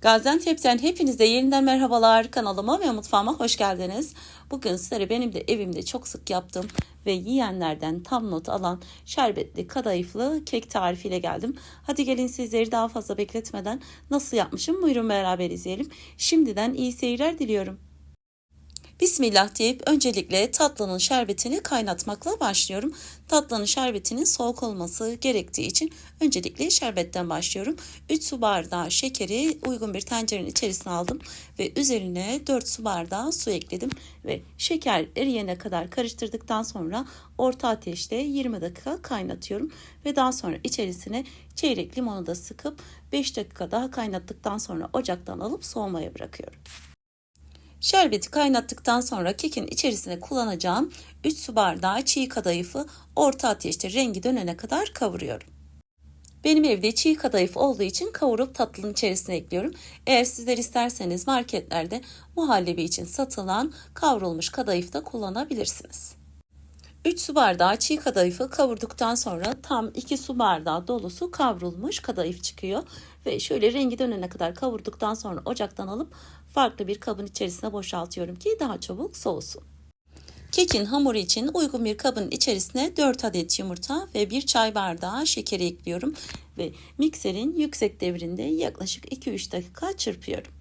Gaziantep'ten hepinize yeniden merhabalar. Kanalıma ve mutfağıma hoş geldiniz. Bugün sizlere benim de evimde çok sık yaptığım ve yiyenlerden tam not alan şerbetli kadayıflı kek tarifiyle geldim. Hadi gelin sizleri daha fazla bekletmeden nasıl yapmışım buyurun beraber izleyelim. Şimdiden iyi seyirler diliyorum. Bismillah deyip öncelikle tatlının şerbetini kaynatmakla başlıyorum. Tatlının şerbetinin soğuk olması gerektiği için öncelikle şerbetten başlıyorum. 3 su bardağı şekeri uygun bir tencerenin içerisine aldım ve üzerine 4 su bardağı su ekledim ve şeker eriyene kadar karıştırdıktan sonra orta ateşte 20 dakika kaynatıyorum ve daha sonra içerisine çeyrek limonu da sıkıp 5 dakika daha kaynattıktan sonra ocaktan alıp soğumaya bırakıyorum. Şerbeti kaynattıktan sonra kekin içerisine kullanacağım 3 su bardağı çiğ kadayıfı orta ateşte rengi dönene kadar kavuruyorum. Benim evde çiğ kadayıf olduğu için kavurup tatlının içerisine ekliyorum. Eğer sizler isterseniz marketlerde muhallebi için satılan kavrulmuş kadayıf da kullanabilirsiniz. 3 su bardağı çiğ kadayıfı kavurduktan sonra tam 2 su bardağı dolusu kavrulmuş kadayıf çıkıyor. Ve şöyle rengi dönene kadar kavurduktan sonra ocaktan alıp farklı bir kabın içerisine boşaltıyorum ki daha çabuk soğusun. Kekin hamuru için uygun bir kabın içerisine 4 adet yumurta ve 1 çay bardağı şekeri ekliyorum ve mikserin yüksek devrinde yaklaşık 2-3 dakika çırpıyorum.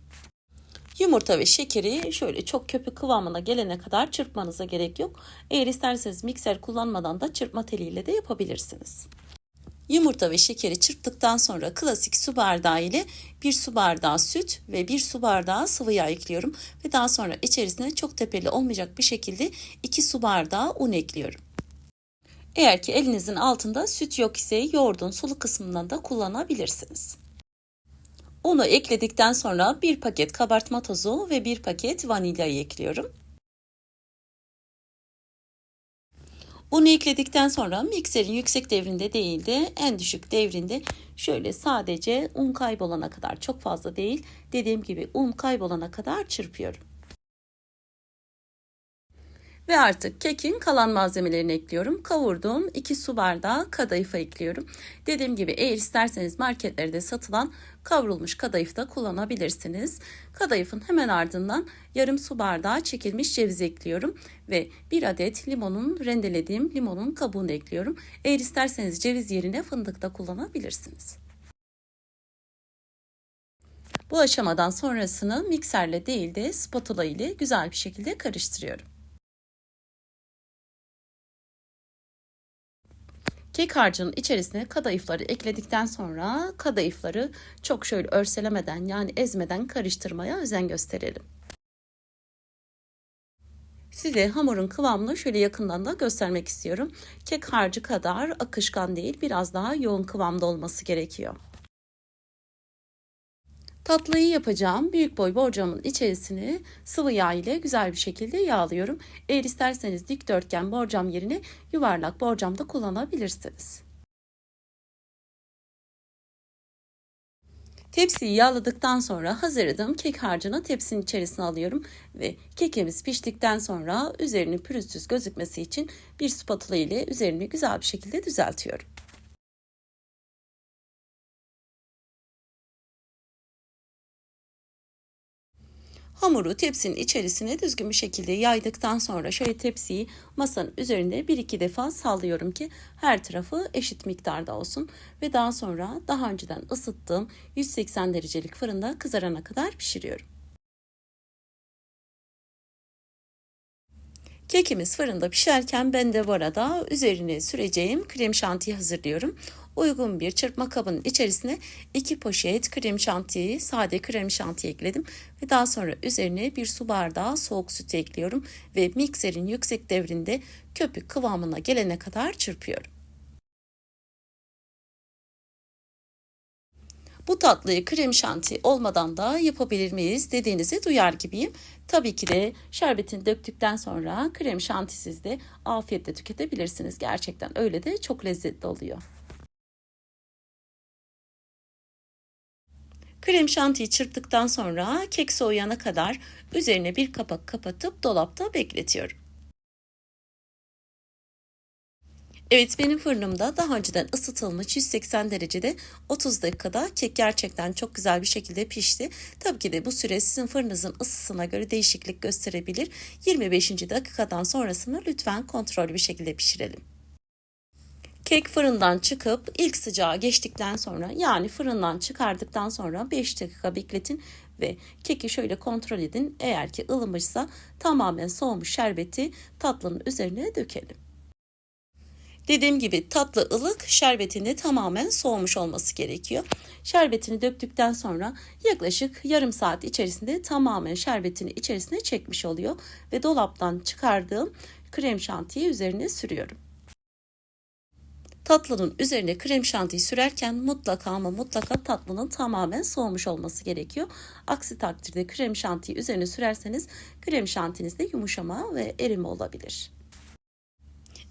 Yumurta ve şekeri şöyle çok köpük kıvamına gelene kadar çırpmanıza gerek yok. Eğer isterseniz mikser kullanmadan da çırpma teliyle de yapabilirsiniz. Yumurta ve şekeri çırptıktan sonra klasik su bardağı ile bir su bardağı süt ve bir su bardağı sıvı yağ ekliyorum. Ve daha sonra içerisine çok tepeli olmayacak bir şekilde 2 su bardağı un ekliyorum. Eğer ki elinizin altında süt yok ise yoğurdun sulu kısmından da kullanabilirsiniz. Unu ekledikten sonra bir paket kabartma tozu ve bir paket vanilyayı ekliyorum. Unu ekledikten sonra mikserin yüksek devrinde değil de en düşük devrinde şöyle sadece un kaybolana kadar çok fazla değil dediğim gibi un kaybolana kadar çırpıyorum. Ve artık kekin kalan malzemelerini ekliyorum. Kavurduğum 2 su bardağı kadayıf ekliyorum. Dediğim gibi eğer isterseniz marketlerde satılan kavrulmuş kadayıf da kullanabilirsiniz. Kadayıfın hemen ardından yarım su bardağı çekilmiş ceviz ekliyorum. Ve bir adet limonun rendelediğim limonun kabuğunu ekliyorum. Eğer isterseniz ceviz yerine fındık da kullanabilirsiniz. Bu aşamadan sonrasını mikserle değil de spatula ile güzel bir şekilde karıştırıyorum. Kek harcının içerisine kadayıfları ekledikten sonra kadayıfları çok şöyle örselemeden yani ezmeden karıştırmaya özen gösterelim. Size hamurun kıvamını şöyle yakından da göstermek istiyorum. Kek harcı kadar akışkan değil biraz daha yoğun kıvamda olması gerekiyor. Tatlıyı yapacağım büyük boy borcamın içerisini sıvı yağ ile güzel bir şekilde yağlıyorum. Eğer isterseniz dikdörtgen borcam yerine yuvarlak borcam da kullanabilirsiniz. Tepsiyi yağladıktan sonra hazırladığım kek harcını tepsinin içerisine alıyorum ve kekimiz piştikten sonra üzerini pürüzsüz gözükmesi için bir spatula ile üzerini güzel bir şekilde düzeltiyorum. Hamuru tepsinin içerisine düzgün bir şekilde yaydıktan sonra şöyle tepsiyi masanın üzerinde bir iki defa sallıyorum ki her tarafı eşit miktarda olsun. Ve daha sonra daha önceden ısıttığım 180 derecelik fırında kızarana kadar pişiriyorum. Kekimiz fırında pişerken ben de bu arada üzerine süreceğim krem şantiyi hazırlıyorum. Uygun bir çırpma kabının içerisine 2 poşet krem şantiyi, sade krem şantiyi ekledim ve daha sonra üzerine bir su bardağı soğuk süt ekliyorum ve mikserin yüksek devrinde köpük kıvamına gelene kadar çırpıyorum. Bu tatlıyı krem şanti olmadan da yapabilir miyiz dediğinizi duyar gibiyim. Tabii ki de şerbetini döktükten sonra krem şantisiz de afiyetle tüketebilirsiniz. Gerçekten öyle de çok lezzetli oluyor. Krem şantiyi çırptıktan sonra kek soğuyana kadar üzerine bir kapak kapatıp dolapta bekletiyorum. Evet benim fırınımda daha önceden ısıtılmış 180 derecede 30 dakikada kek gerçekten çok güzel bir şekilde pişti. Tabii ki de bu süre sizin fırınınızın ısısına göre değişiklik gösterebilir. 25. dakikadan sonrasını lütfen kontrollü bir şekilde pişirelim. Kek fırından çıkıp ilk sıcağı geçtikten sonra yani fırından çıkardıktan sonra 5 dakika bekletin ve keki şöyle kontrol edin. Eğer ki ılımışsa tamamen soğumuş şerbeti tatlının üzerine dökelim. Dediğim gibi tatlı ılık şerbetinde tamamen soğumuş olması gerekiyor. Şerbetini döktükten sonra yaklaşık yarım saat içerisinde tamamen şerbetini içerisine çekmiş oluyor ve dolaptan çıkardığım krem şantiyi üzerine sürüyorum. Tatlının üzerine krem şantiyi sürerken mutlaka ama mutlaka tatlının tamamen soğumuş olması gerekiyor. Aksi takdirde krem şantiyi üzerine sürerseniz krem şantinizde yumuşama ve erime olabilir.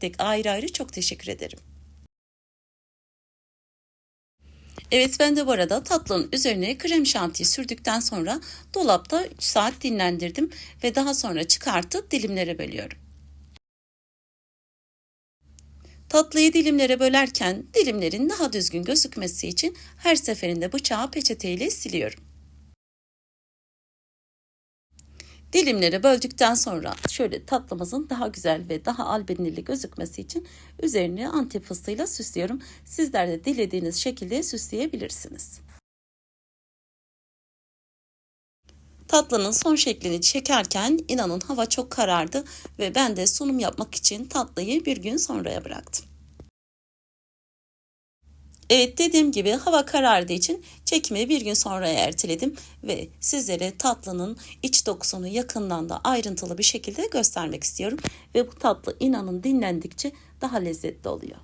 tek ayrı ayrı çok teşekkür ederim. Evet ben de bu arada tatlının üzerine krem şantiyi sürdükten sonra dolapta 3 saat dinlendirdim ve daha sonra çıkartıp dilimlere bölüyorum. Tatlıyı dilimlere bölerken dilimlerin daha düzgün gözükmesi için her seferinde bıçağı peçeteyle siliyorum. Dilimleri böldükten sonra şöyle tatlımızın daha güzel ve daha albenili gözükmesi için üzerini antep fıstığıyla süslüyorum. Sizler de dilediğiniz şekilde süsleyebilirsiniz. Tatlının son şeklini çekerken inanın hava çok karardı ve ben de sunum yapmak için tatlıyı bir gün sonraya bıraktım. Evet dediğim gibi hava karardığı için çekimi bir gün sonra erteledim ve sizlere tatlının iç dokusunu yakından da ayrıntılı bir şekilde göstermek istiyorum. Ve bu tatlı inanın dinlendikçe daha lezzetli oluyor.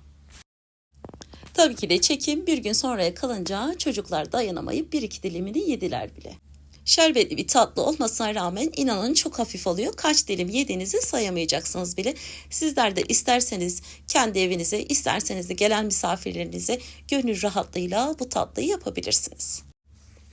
Tabii ki de çekim bir gün sonraya kalınca çocuklar dayanamayıp bir iki dilimini yediler bile. Şerbetli bir tatlı olmasına rağmen inanın çok hafif oluyor. Kaç dilim yediğinizi sayamayacaksınız bile. Sizler de isterseniz kendi evinize, isterseniz de gelen misafirlerinize gönül rahatlığıyla bu tatlıyı yapabilirsiniz.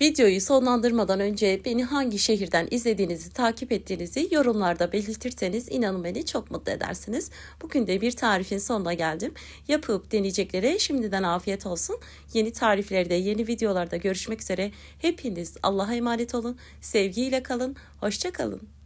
Videoyu sonlandırmadan önce beni hangi şehirden izlediğinizi, takip ettiğinizi yorumlarda belirtirseniz inanın beni çok mutlu edersiniz. Bugün de bir tarifin sonuna geldim. Yapıp deneyeceklere şimdiden afiyet olsun. Yeni tariflerde, yeni videolarda görüşmek üzere. Hepiniz Allah'a emanet olun. Sevgiyle kalın. Hoşça kalın.